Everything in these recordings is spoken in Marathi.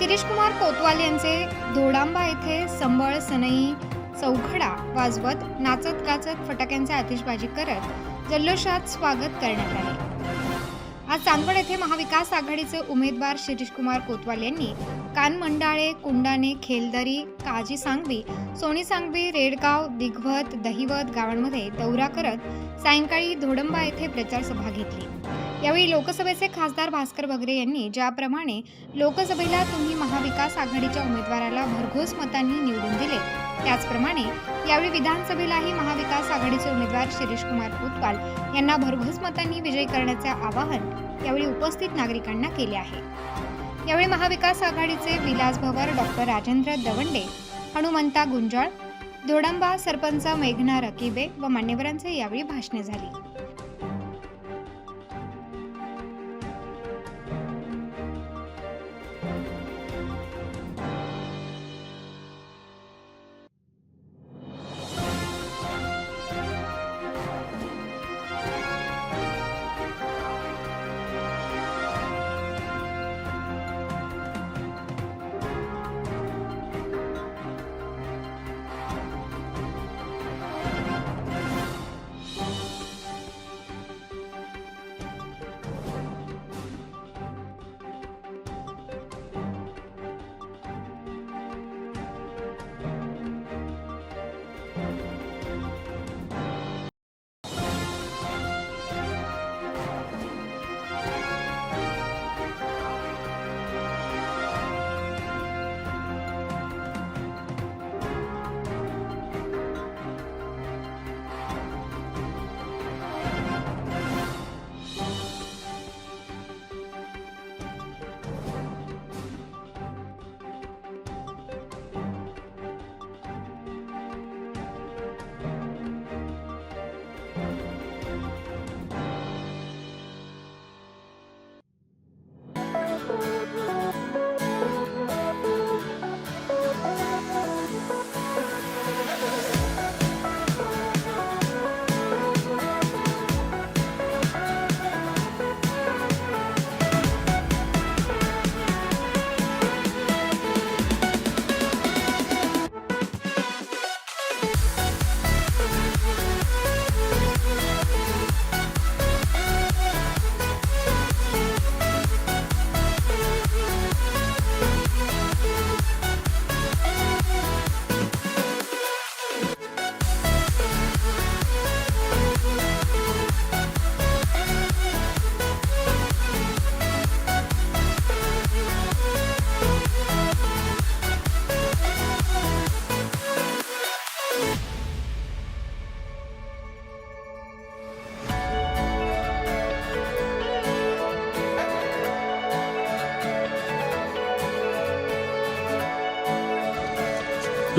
शिरीष कुमार कोतवाल यांचे धोडांबा येथे संबळ सनई चौघडा वाजवत नाचत गाचत फटाक्यांचे आतिषबाजी करत जल्लोषात स्वागत करण्यात आले. आज चांदवड येथे महाविकास आघाडीचे उमेदवार शिरीषकुमार कोतवाल यांनी कानमंडाळे कुंडाणे खेलदरी काजी सांगवी सोनी सांगवी रेडगाव दिघवत दहिवत गावांमध्ये दौरा करत सायंकाळी धोडंबा येथे प्रचार सभा घेतली. यावेळी लोकसभेचे खासदार भास्कर भगरे यांनी ज्याप्रमाणे लोकसभेला तुम्ही महाविकास आघाडीच्या उमेदवाराला भरघोस मतांनी निवडून दिले त्याचप्रमाणे यावेळी विधानसभेलाही महाविकास आघाडीचे उमेदवार शिरीष कुमार यांना भरघोस मतांनी विजयी करण्याचे आवाहन यावेळी उपस्थित नागरिकांना केले आहे. यावेळी महाविकास आघाडीचे विलास भवर डॉक्टर राजेंद्र दवंडे हनुमंता गुंजाळ धोडंबा सरपंच मेघना रकिबे व मान्यवरांचे यावेळी भाषणे झाली.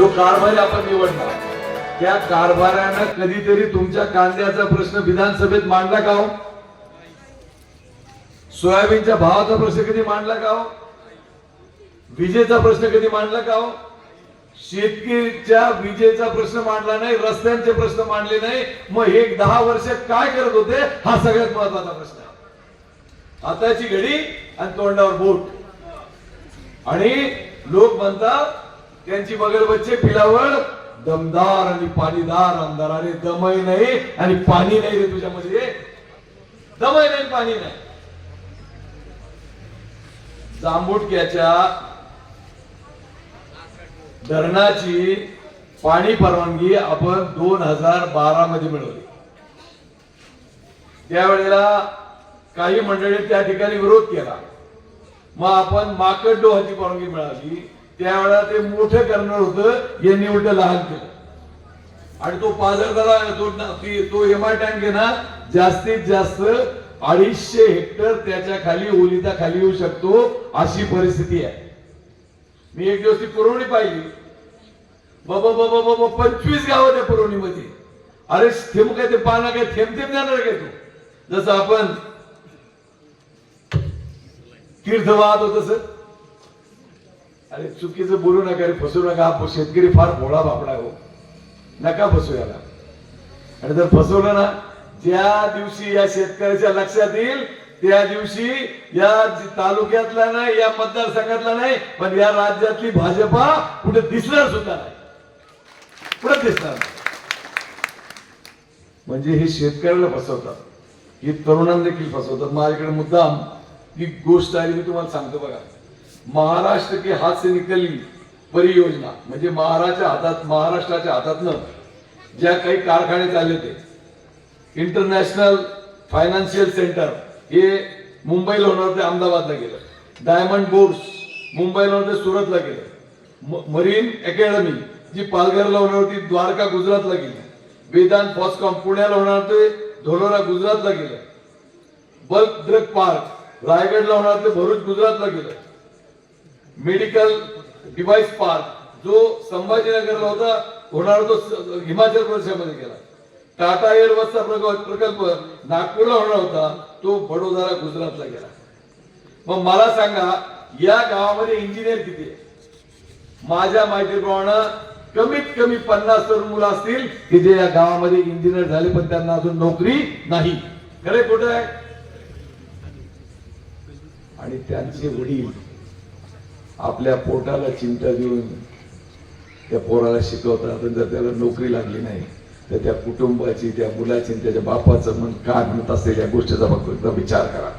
जो कारभारी आपण निवडला त्या कारभारानं कधीतरी तुमच्या कांद्याचा प्रश्न विधानसभेत मांडला का हो? सोयाबीनच्या भावाचा प्रश्न कधी मांडला का हो? विजेचा प्रश्न कधी मांडला का हो? शेतकरीच्या विजेचा प्रश्न मांडला नाही रस्त्यांचे प्रश्न मांडले नाही मग हे दहा वर्ष काय करत होते? हा सगळ्यात महत्त्वाचा प्रश्न. आताची घडी आणि तोंडावर बोट. आणि लोक म्हणतात त्यांची बगल बच्चे पिलावळ दमदार आणि पाणीदार अंधार अरे दमही नाही आणि पाणी नाही रे तुझ्यामध्ये. दमही नाही पाणी नाही. जांबुटक्याच्या धरणाची पाणी परवानगी आपण दोन हजार बारा मध्ये मिळवली. त्यावेळेला काही मंडळी त्या ठिकाणी विरोध केला. मग आपण माकड डोहाची परवानगी मिळाली. त्यावेळेला ते मोठं करणार होतं यांनी उलट लहान केलं. आणि तो पाझर झाला तो तो एम आय टँक आहे ना जास्तीत जास्त अडीचशे हेक्टर त्याच्याखाली ओलिता खाली येऊ शकतो अशी परिस्थिती आहे. मी एक दिवस ती पुरवणी पाहिली. बाबा बाबा बाबा पंचवीस गाव त्या पुरवणीमध्ये. अरे थेंब काय ते पाना काय थेंब थेंब जाणार काय तू? जसं आपण तीर्थ वाहत होत तसं अरे चुकीचं बोलू नका रे फसू नका. हा शेतकरी फार भोळा बापडा आहे हो. नका फसू याला. आणि जर फसवलं ना ज्या दिवशी या शेतकऱ्याच्या लक्षात येईल त्या दिवशी या तालुक्यातला नाही या मतदारसंघातला नाही पण या राज्यातली भाजपा कुठे दिसणार सुद्धा नाही. कुठे दिसणार म्हणजे हे शेतकऱ्याला फसवतात. हे तरुणांना देखील फसवतात. माझ्याकडे मुद्दाम ही गोष्ट आली मी तुम्हाला सांगतो बघा. महाराष्ट्र के हात से निकलली परियोजना म्हणजे महाराष्ट्राच्या हातात महाराष्ट्राच्या हातातनं ज्या काही कारखाने चालले ते. इंटरनॅशनल फायनान्शियल सेंटर हे मुंबईला होणार होते अहमदाबादला गेलं. डायमंड बोर्स मुंबईला होते सुरतला गेलं. मरीन अकॅडमी जी पालघरला होणार होती द्वारका गुजरातला गेली. वेदांत फॉस्कॉम पुण्याला होणार होते धोलोरा गुजरातला गेलं. बल्क ड्रग पार्क रायगडला होणार ते भरूच गुजरातला गेलं. मेडिकल डिव्हाइस पार्क जो संभाजीनगरला होता होणार तो हिमाचल प्रदेशामध्ये गेला. टाटा एअरबसचा प्रक- प्रकल्प नागपूरला होणार होता तो बडोदरा गुजरातला गेला. मग मला सांगा या गावामध्ये इंजिनियर किती आहे? माझ्या माहितीप्रमाणे कमीत कमी पन्नास तरुण मुलं असतील की जे या गावामध्ये इंजिनियर झाले पण त्यांना अजून नोकरी नाही. खरे कुठं आहे? आणि त्यांचे वडील आपल्या पोटाला चिमटा देऊन त्या पोराला शिकवतात आणि जर त्याला नोकरी लागली नाही तर त्या कुटुंबाची त्या मुलाची त्याच्या बापाचं मन काय म्हणत असेल या गोष्टीचा फक्त विचार करा.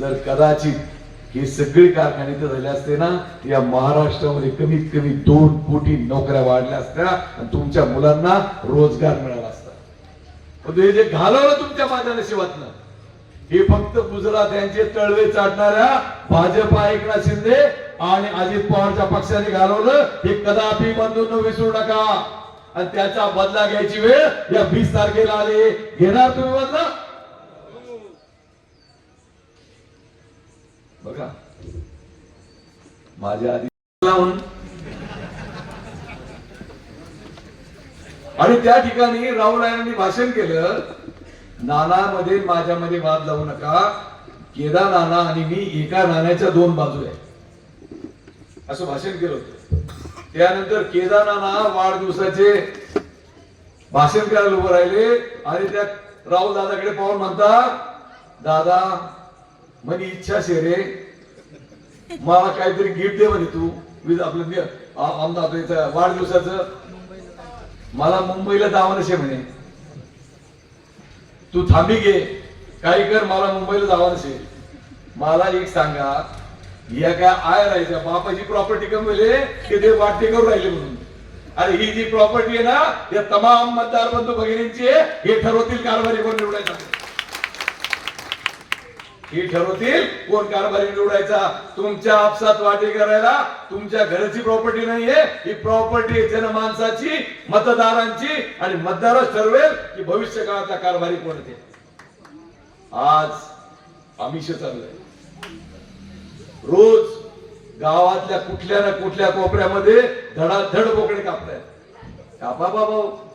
जर कदाचित ही सगळी कारखाने तर झाले असते ना या महाराष्ट्रामध्ये कमीत कमी दोन कोटी नोकऱ्या वाढल्या असत्या आणि तुमच्या मुलांना रोजगार मिळाला असता. हे जे घालवलं तुमच्या माझ्या नशिबातनं हे फक्त गुजरात यांचे तळवे चाटणाऱ्या भाजपा एकनाथ शिंदे आणि अजित पवारच्या पक्षाने घालवलं. हे कदापि बंधून विसरू नका. आणि त्याचा बदला घ्यायची वेळ या वीस तारखेला आले. घेणार तुम्ही बदला? बघा. माझ्या आधी लावून. आणि त्या ठिकाणी राहुल राणांनी भाषण केलं. नानामध्ये माझ्यामध्ये वाद लावू नका. केदा नाना आणि मी एका नाण्याच्या दोन बाजू आहे. असं भाषण केलं होतं. त्यानंतर केदा नाना वाढदिवसाचे भाषण करायला उभं राहिले आणि त्या राहुल दादाकडे पाहून म्हणता दादा म्हणे इच्छा शेरे. मला काहीतरी गिफ्ट दे म्हणे तू. विज आपलं आपल्या वाढदिवसाचं. मला मुंबईला दावा नसे म्हणे. तू थांबी घे. काही कर मला मुंबईला जावं नसे मला एक सांगा या काय आय राहायच्या? बापाची प्रॉपर्टी कमवले की ते वाटते करून राहिले म्हणून. अरे ही जी प्रॉपर्टी आहे ना या तमाम मतदार बंधू भगिनींची हे ठरवतील कारभारी कोण निवडायचा. हे ठरवतील कोण कारभारी निवडायचा. तुमच्या आपसात वाटे करायला तुमच्या घराची प्रॉपर्टी नाहीये. ही प्रॉपर्टी जनमानसाची मतदारांची आणि मतदारच ठरवेल की भविष्य काळातला कारभारी कोण ते. आज आमिष चाललंय. रोज गावातल्या कुठल्या ना कुठल्या कोपऱ्यामध्ये धडाधड बोकडे कापतायत. कापा बाबा हो.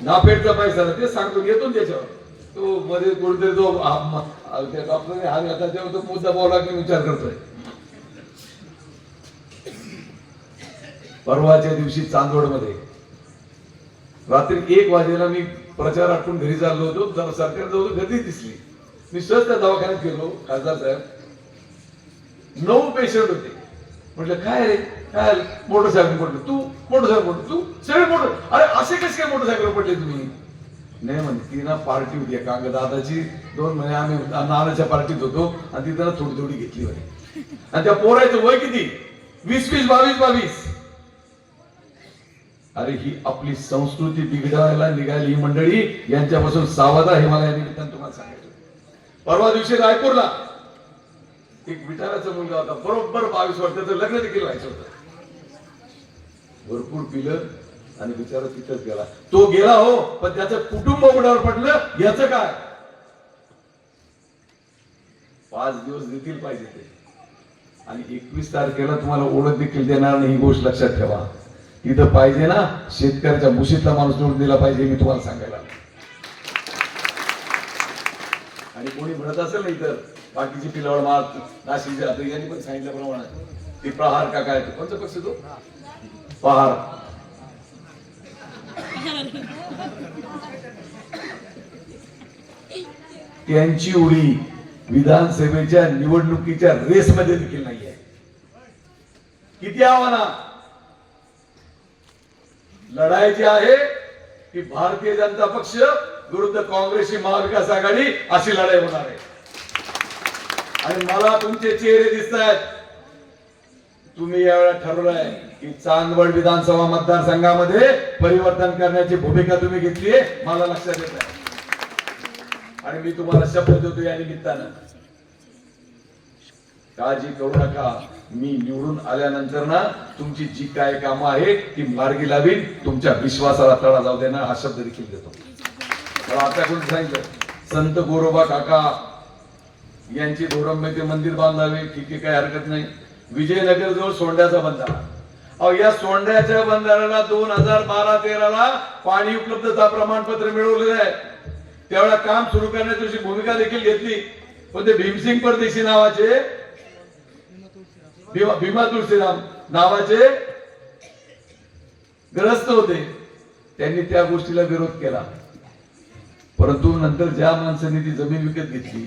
नाफेडचा पैसा ना, ते सांगतो घेतो ना त्याच्यावर. तो मध्ये कोणतरी तो हा- डॉक्टरने हात घातला तेव्हा तो मुद्दा बोला की विचार करतोय. परवाच्या दिवशी चांदोडमध्ये रात्री एक वाजेला मी प्रचार आटून घरी चाललो होतो सरकार जवळ गर्दी दिसली. मी सहज त्या दवाखान्यात गेलो खासदार साहेब. नऊ पेशंट होते. म्हटलं काय रे? मोटरसायकल पडलं. तू मोटरसायकल पडलं. तू सगळे मोटर अरे असे कसे काय मोटरसायकल पडले तुम्ही? नाही म्हणे ती ना पार्टी होती का दादाची दोन महिने आम्ही नानाच्या पार्टीत होतो. आणि ती त्याला थोडी थोडी घेतली होती आणि त्या पोरायचं वय किती? वीस वीस बावीस बावीस. अरे ही आपली संस्कृती बिघडायला निघाली ही मंडळी. यांच्यापासून सावधा हे मला या निमित्तानं तुम्हाला सांगायचं. परवा दिवशी रायपूरला एक विचाराचा मुलगा होता. बरोबर बावीस वर्षाचं लग्न देखील व्हायचं होतं. भरपूर पिलं आणि बिचारा तिथंच गेला. तो गेला हो पण त्याचं कुटुंब उडावर पडलं याच काय? पाच दिवस देतील पाहिजे ते. आणि एकवीस तारखेला तुम्हाला ओळख देखील देणार नाही ही गोष्ट लक्षात ठेवा. तिथं पाहिजे ना शेतकऱ्याच्या मुशीतला माणूस जोड दिला पाहिजे मी तुम्हाला सांगायला आणि कोणी म्हणत असेल ना तर बाकीची पिलावळ मार नाशिक यांनी पण सांगितल्याप्रमाणे ते प्रहार का काय ते कोणता पक्ष तो? पार त्यांची उडी विधानसभेच्या निवडणुकीच्या रेसमध्ये देखील नाही आहे किती आव्हाना? लढायची आहे की भारतीय जनता पक्ष विरुद्ध काँग्रेसची महाविकास आघाडी अशी लढाई होणार आहे. आणि मला तुमचे चेहरे दिसत आहेत तुम्ही यावेळेला ठरवलंय की चांदवड विधानसभा मतदारसंघामध्ये परिवर्तन करण्याची भूमिका तुम्ही घेतली मला लक्षात येत आहे आणि मी तुम्हाला शब्द देतो या निमित्तानं. काळजी करू नका. मी निवडून आल्यानंतर ना तुमची जी काय कामं आहे ती मार्गी लावीन. तुमच्या विश्वासाला तडा जाऊ देणार हा शब्द देखील देतो. मला आता कोणी सांगितलं? संत गोरोबा काका यांची धोरंबे ते मंदिर बांधावे ठीक आहे काही हरकत नाही. विजयनगर जवळ सोंड्याचा बंधारा. अहो या सोंड्याच्या बंधाऱ्याला दोन हजार बारा तेराला पाणी उपलब्धता प्रमाणपत्र मिळवलेलं आहे. त्यावेळेला काम सुरू करण्याची भूमिका देखील घेतली. पण ते भीमसिंग परदेशी नावाचे भीमा भीमा तुळशीराम नावाचे ग्रस्त होते. त्यांनी त्या गोष्टीला विरोध केला. परंतु नंतर ज्या माणसांनी ती जमीन विकत घेतली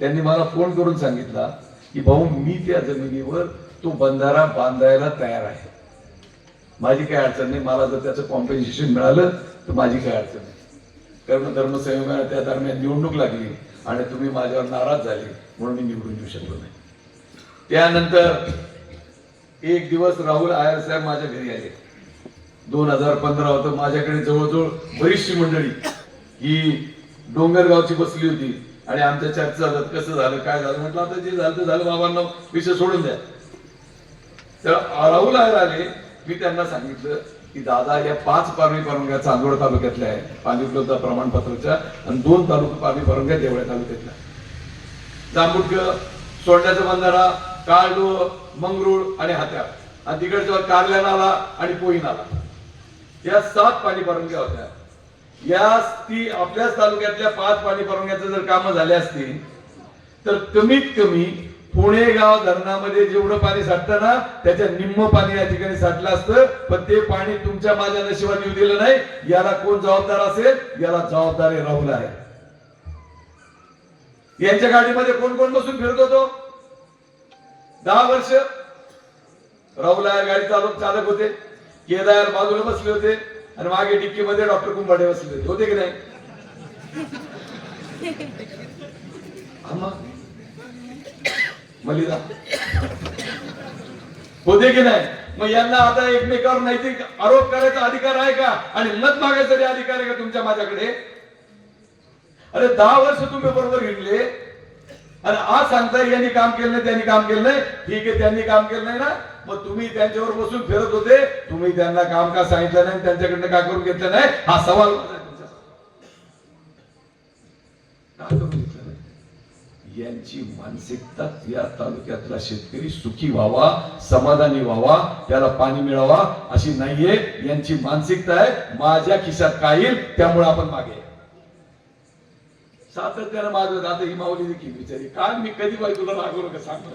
त्यांनी मला फोन करून सांगितला की भाऊ मी त्या जमिनीवर तो बंधारा बांधायला तयार आहे. माझी काय अडचण नाही. मला जर त्याचं कॉम्पेन्सेशन मिळालं तर माझी काय अडचण नाही. कारण धर्मसंयोगाने त्या दरम्यान निवडणूक लागली आणि तुम्ही माझ्यावर नाराज झाले म्हणून मी निवडून येऊ शकलो नाही. त्यानंतर एक दिवस राहुल आयर साहेब माझ्या घरी आले. दोन हजार पंधरा होतं. माझ्याकडे जवळजवळ बरीचशी मंडळी. ही डोंगरगावची बसली होती. आणि आमच्या चर्चा झालं कसं झालं काय झालं? म्हटलं आता जे झालं ते झालं बाबांना विषय सोडून द्या. तर राहुल आले मी त्यांना सांगितलं की दादा या पाच पारवी परवानग्या चांदवड तालुक्यातल्या आहेत. पाणी उपलब्ध प्रमाणपत्राच्या आणि दोन तालुका पारवी परवानग्या देवळ्या तालुक्यातल्या. जांबुटक सोडण्याचा बंधारा काळडो मंगरूळ आणि हात्या आणि तिकडच्या कारल्या नाला आणि पोई नाला या सात पाणी परवानग्या होत्या. या ती आपल्याच तालुक्यातल्या पाच पाणी परवान्याचं जर कामं झाले असतील तर कमीत कमी पुणे गाव धरणामध्ये जेवढं पाणी साठतं ना त्याच्या निम्म पाणी या ठिकाणी साठलं असतं. पण ते पाणी तुमच्या माझ्या नशिबात येऊ दिलं नाही. याला कोण जबाबदार असेल? याला जबाबदार राहुल आहे. यांच्या गाडीमध्ये कोण कोण बसून फिरत होतो? दहा वर्ष राहुल आहे गाडी चालक चालक होते. केदार बाजूला बसले होते. आणि मागे डिक्कीमध्ये डॉक्टर कुंभाडे बसले. होते की नाही? मलिदा. होते की नाही? मग यांना आता एकमेकावर नैतिक आरोप करायचा अधिकार आहे का? आणि मत मागायचा तरी अधिकार आहे का तुमच्या माझ्याकडे? अरे दहा वर्ष तुम्ही बरोबर घेतले आणि आज सांगताय यांनी काम केलं नाही त्यांनी काम केलं नाही. ठीक आहे त्यांनी काम केलं नाही ना? मग तुम्ही त्यांच्यावर बसून फिरत होते. तुम्ही त्यांना काम का सांगितलं नाही त्यांच्याकडनं का करून घेतलं नाही? हा सवाल यांची मानसिकता या तालुक्यातला शेतकरी सुखी व्हावा समाधानी व्हावा त्याला पाणी मिळावा अशी नाहीये. यांची मानसिकता आहे. माझ्या खिशात काय येईल त्यामुळे आपण मागे आहे. सातत्यानं माझं आता ही माऊली देखील बिचारी काय मी कधी बाई तुला रागवलं का सांगतो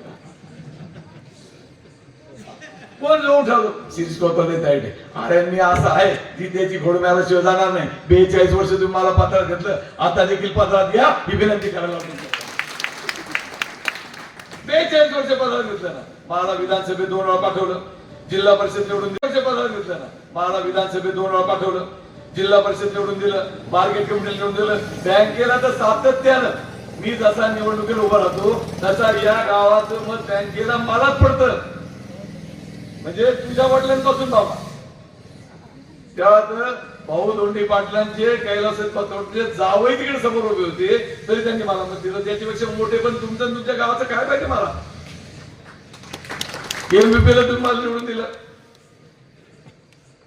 कोण जाऊन उठवलं शिरीष कोतवाल तायडे अरे मी असं आहे की त्याची घोडम्याला शिव जाणार नाही. बेचाळीस वर्ष तुम्ही मला पत्रात घेतलं आता देखील पत्रात घ्या ही विनंती करायला बेचाळीस वर्ष पत्रात घेतलं ना. मला विधानसभेत दोन वेळा पाठवलं. जिल्हा परिषद निवडून दिलं. वर्ष पदावर घेतलं ना. मला विधानसभेत दोन वेळा पाठवलं. जिल्हा परिषद निवडून दिलं. मार्केट कमिटी निवडून दिलं. बँकेला तर सातत्यानं. मी जसा निवडणुकीला उभा राहतो तसा या गावाचं मत बँकेला मलाच पडतं. म्हणजे तुझ्या वडिलांपासून बाबा. त्यात भाऊ दोंडी पाटलांचे कैलास पतवडचे जावई तिकडे समोर उभे होते तरी त्यांनी मला मत दिलं. त्याच्यापेक्षा मोठे पण तुमचं तुमच्या गावाचं काय पाहिजे मला? एमबीपीला तुम्ही मला निवडून दिलं.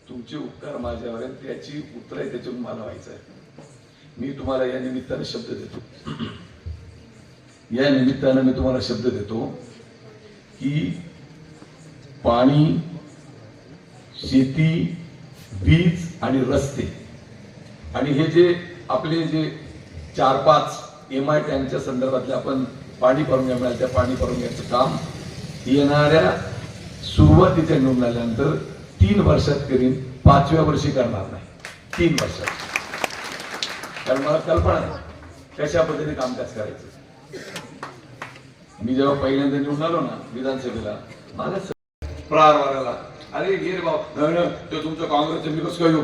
तुमचे उपकार माझ्यावर त्याची उत्तर आहे त्याच्यातून मला व्हायचं आहे. मी तुम्हाला या निमित्ताने शब्द देतो. या निमित्तानं मी तुम्हाला शब्द देतो की पाणी शेती वीज आणि रस्ते. आणि हे जे आपले जे चार पाच एम आय टँकच्या संदर्भातले आपण पाणी परवानग्या मिळाल्या त्या पाणी परवानग्याचं काम येणाऱ्या सुरुवातीच्या निवडून आल्यानंतर तीन वर्षात करीन पाचव्या वर्षी करणार नाही. तीन वर्षात. कारण मला कल्पना आहे कशा पद्धतीने कामकाज करायचं. मी जेव्हा पहिल्यांदा निवडून आलो ना विधानसभेला माझ्या प्रहार मारायला अरे ये बाबा भाऊ तुमचं काँग्रेसचं मी कसं काय येऊ?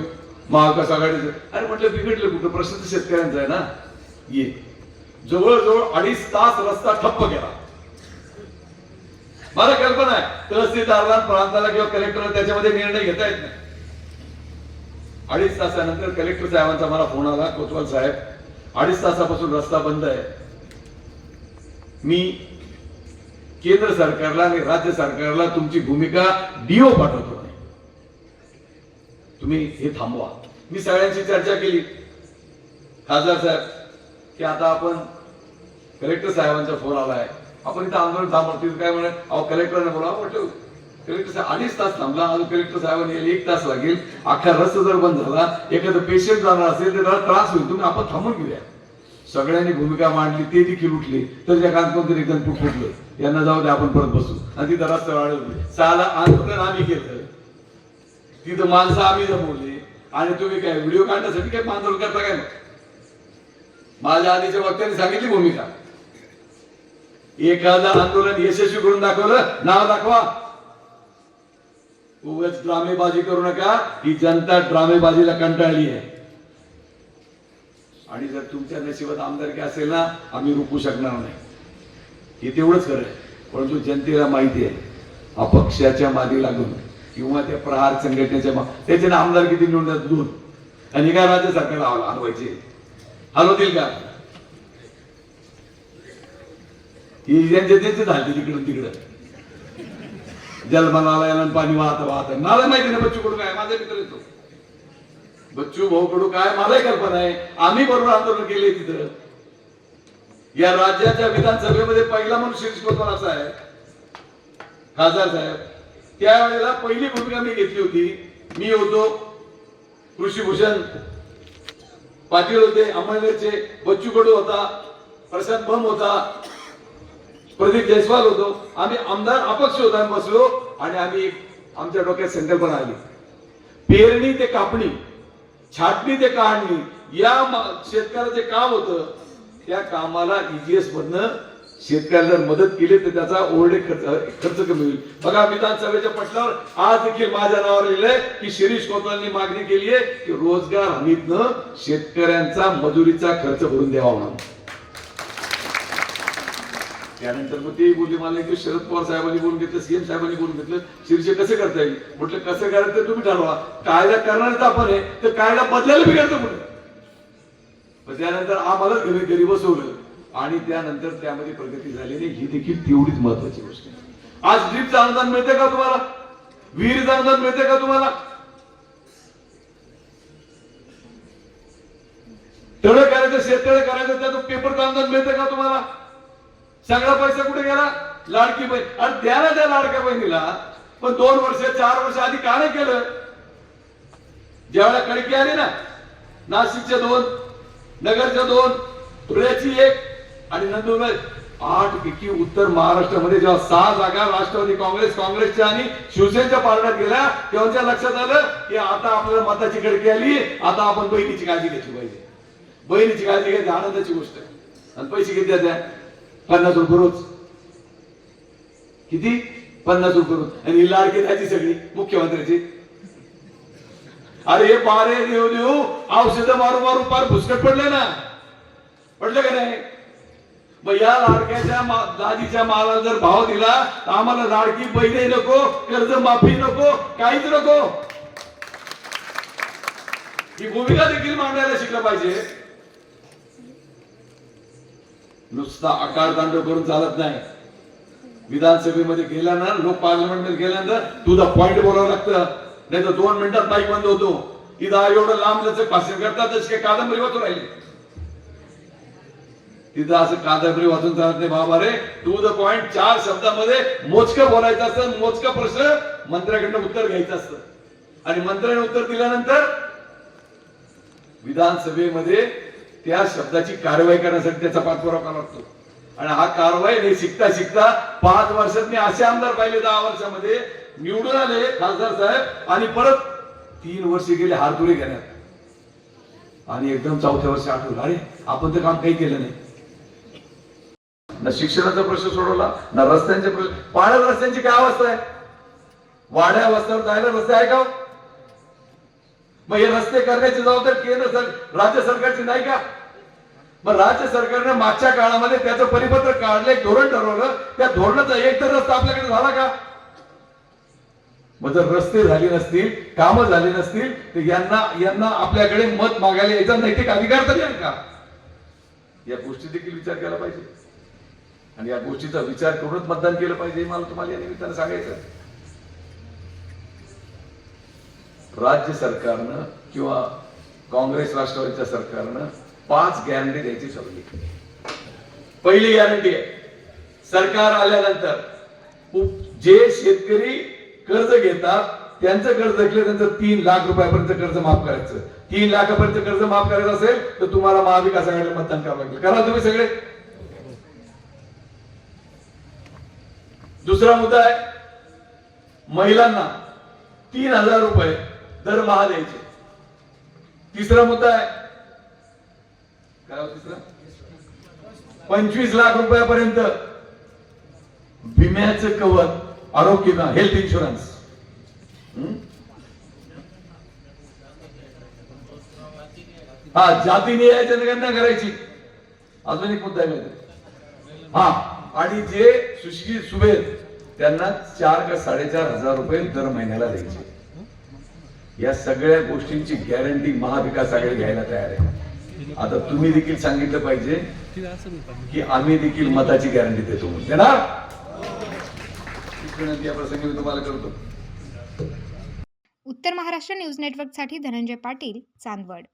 महाविकास आघाडीचं. अरे म्हटलं बिघडलं कुठं? प्रश्न तर शेतकऱ्यांचा आहे ना? ये. जवळजवळ अडीच तास रस्ता ठप्प केला. मला कल्पना आहे तहसीलदारला प्रांताला किंवा कलेक्टरला त्याच्यामध्ये निर्णय घेता येत नाही. अडीच तासानंतर कलेक्टर साहेबांचा मला फोन आला कोतवाल साहेब अडीच तासापासून रस्ता बंद आहे. मी केंद्र सरकारला आणि राज्य सरकारला तुमची भूमिका डीओ पाठवतो. तुम्ही हे थांबवा. मी सगळ्यांशी चर्चा केली. खासदार साहेब की आता आपण कलेक्टर साहेबांचा फोन आलाय. आपण इथं आंदोलन थांबवतो तिथं काय म्हणे अहो कलेक्टरने बोला म्हटलं. कलेक्टर साहेब अडीच तास थांबला. अजून कलेक्टर साहेबांनी एक तास लागेल. अख्खा रस्ता जर बंद झाला एखादं पेशंट जाणार असेल तर त्याला त्रास होईल. तुम्ही आपण थांबून घेऊया. सगळ्यांनी भूमिका मांडली ते देखील उठले. तर त्या कांत एकदम फुट फुटलं. यांना जाऊ दे आपण परत बसू. आणि तिथं रस्ता वाढवली साला आंदोलन आम्ही केलं. तिथं माणसं आम्ही जमवली. आणि तुम्ही काय व्हिडिओ काढण्यासाठी काय आंदोलन करता काय माझ्या आधीच्या वक्त्यांनी सांगितली भूमिका. एखादं आंदोलन यशस्वी करून दाखवलं नाव दाखवा. उगाच ड्रामेबाजी करू नका. ही जनता ड्रामेबाजीला कंटाळली आहे. आणि जर तुमच्या नशिबात आमदारकी असेल ना आम्ही रोखू शकणार नाही. हे तेवढंच खरं आहे. परंतु जनतेला माहिती आहे अपक्षाच्या मागे लागून किंवा त्या प्रहार संघटनेच्या मा त्याचे ना आमदार किती निवडून दोन. आणि काय राज्य सरकारला हलवायचे हलवतील का? ही ज्यांचे त्यांचे झाले तिकडून तिकडं. जलमा नाला याला पाणी वाहत वाहत. मला माहिती नाही बच्चू कुठं काय? माझा मित्र येतो. बच्चू भाऊ कडू काय मलाही कल्पना आहे आम्ही बरोबर आंदोलन केले तिथं. या राज्याच्या विधानसभेमध्ये पहिला म्हणून शिरीष कोतवाल असा आहे. खासदार साहेब. त्यावेळेला पहिली भूमिका मी घेतली होती. मी होतो कृषीभूषण पाटील होते अंमळनेरचे बच्चू कडू होता प्रशांत बम होता प्रदीप जयस्वाल होतो. आम्ही आमदार अपक्ष होता बसलो आणि आम्ही आमच्या डोक्यात संकल्पना आली. पेरणी ते कापणी छाटणी ते काढणी. या शेतकऱ्याचं जे काम होतं त्या कामाला ईजीएस मधनं शेतकऱ्याला जर मदत केली तर त्याचा ओरडे खर्च खर्च कमी होईल. बघा विधानसभेच्या पटलावर आज देखील माझ्या नावावर लिहिलंय की शिरीष कोतवालनी मागणी केली आहे की रोजगार हमीतनं शेतकऱ्यांचा मजुरीचा खर्च भरून द्यावा म्हणून. त्यानंतर मग ते बोलले मला की शरद पवार साहेबांनी बोलून घेतलं सीएम साहेबांनी बोलून घेतलं. शिर्षे कसे करता येईल? म्हटलं कसं करायचं ते तुम्ही ठरवा. कायदा करणारच आपण आहे तर कायदा बदलायला बी करतो म्हणून त्यानंतर आम्हालाच घरी घरी बसवलं. आणि त्यानंतर त्यामध्ये प्रगती झाली नाही. ही देखील तेवढीच महत्वाची गोष्ट आहे. आज ड्रीपचं अनुदान मिळते का तुम्हाला? विहिरीचं अनुदान मिळते का तुम्हाला? तळ करायचं शेततळे करायचं त्याचं पेपरचं अनुदान मिळते का तुम्हाला? सगळा पैसा कुठे गेला? लाडकी बहीण. आणि द्या त्या लाडक्या बहिणीला. पण दोन वर्ष चार वर्ष आधी का नाही केलं? ज्यावेळेला कडकी आली ना नाशिकच्या दोन नगरच्या दोन धुळ्याची एक आणि नंदुरबार. आठ पैकी उत्तर महाराष्ट्रामध्ये जेव्हा सहा जागा राष्ट्रवादी काँग्रेस काँग्रेसच्या आणि शिवसेनेच्या पारड्यात गेल्या तेव्हाच्या लक्षात आलं की आता आपल्याला मताची कडकी आली आता आपण बहिणीची काळजी घ्यायची पाहिजे. बहिणीची काळजी घ्यायची आनंदाची गोष्ट आहे. आणि पैसे किती द्या पन्नास रुपये रोज. किती? पन्नास रुपये रोज. आणि लाडकी द्यायची सगळी मुख्यमंत्र्याची. अरे पारे देऊ देऊ औषध मारू मारू पार भुसकट पडले ना. पडलं का नाही? मग या लाडक्याच्या दादीच्या माला जर भाव दिला तर आम्हाला लाडकी बहिणी नको कर्ज माफी नको काहीच नको. ही भूमिका देखील मांडायला शिकलं पाहिजे. नुसता आकार दांड करून चालत नाही. विधानसभेमध्ये गेल्यानंतर लोक पार्लमेंटमध्ये गेल्यानंतर तुझा पॉईंट बोलावं लागतं. नाही तर दोन मिनिटात बाईक बंद होतो. इथं एवढं लांब लचक भाषण करतात तशी काही कादंबरी वाचून राहिली. तिथं असं कादंबरी वाचून चालत नाही. बाबा रे टू द पॉइंट चार शब्दामध्ये मोजकं बोलायचं असतं मोजकं प्रश्न मंत्र्याकडनं उत्तर घ्यायचं असतं. आणि मंत्र्याने उत्तर दिल्यानंतर विधानसभेमध्ये त्या शब्दाची कारवाई करण्यासाठी त्याचा पाठपुरावा करावा लागतो. आणि हा कारवाई नाही शिकता शिकता पाच वर्षात मी असे आमदार पाहिले दहा वर्षामध्ये. निवडून आले खासदार साहेब आणि परत तीन वर्ष गेले हारतुरे घेण्यात. आणि एकदम चौथ्या वर्षी आठवलं अरे आपण तर काम काही केलं नाही. ना शिक्षणाचा प्रश्न सोडवला ना रस्त्यांचे प्रश्न. पाण्यात रस्त्यांची काय अवस्था आहे? वाड्या रस्त्यावर जायला रस्ते आहे का हो? मग हे रस्ते करण्याची जबाबदारी केंद्र सर राज्य सरकारची नाही का? मग राज्य सरकारने मागच्या काळामध्ये त्याचं परिपत्र काढलं एक धोरण ठरवलं. त्या धोरणाचा एक तर रस्ता आपल्याकडे झाला का? मग जर रस्ते झाले नसतील कामं झाली नसतील तर यांना यांना आपल्याकडे मत मागायला याचा नैतिक अधिकार तरी आहे का? या गोष्टी देखील विचार केला पाहिजे. आणि या गोष्टीचा विचार करूनच मतदान केलं पाहिजे मला तुम्हाला या निमित्तानं सांगायचं राज्य सरकारनं किंवा काँग्रेस राष्ट्रवादीच्या सरकारनं पाच गॅरंटी द्यायची ठरवली पहिली गॅरंटी आहे. सरकार आल्यानंतर जे शेतकरी कर्ज घेतात त्यांचं कर्ज घेतलं त्यांचं तीन लाख रुपयापर्यंत कर्ज माफ करायचं. तीन लाखापर्यंत कर्ज माफ करायचं असेल तर तुम्हाला महाविकास आघाडीला मतदान करावं लागेल. करा तुम्ही सगळे. दुसरा मुद्दा आहे महिलांना तीन हजार रुपये दरमहा द्यायचे तिसरा मुद्दा आहे पंचवीस लाख रुपयापर्यंत विम्याचं कवर आरोग्य विमा हेल्थ इन्शुरन्स हा? हा जातीने जनगणना करायची. अजून एक मुद्दा आहे हा आणि जे सुशिक्षित सुबेद त्यांना चार का साडेचार हजार रुपये दर महिन्याला द्यायचे. या सगळ्या गोष्टींची गॅरंटी महाविकास आघाडी घ्यायला तयार आहे. आता तुम्ही देखील सांगितलं पाहिजे की आम्ही देखील मताची गॅरंटी देतो विनंती या प्रसंगी मी तुम्हाला करतो. उत्तर महाराष्ट्र न्यूज नेटवर्कसाठी धनंजय पाटील चांदवड.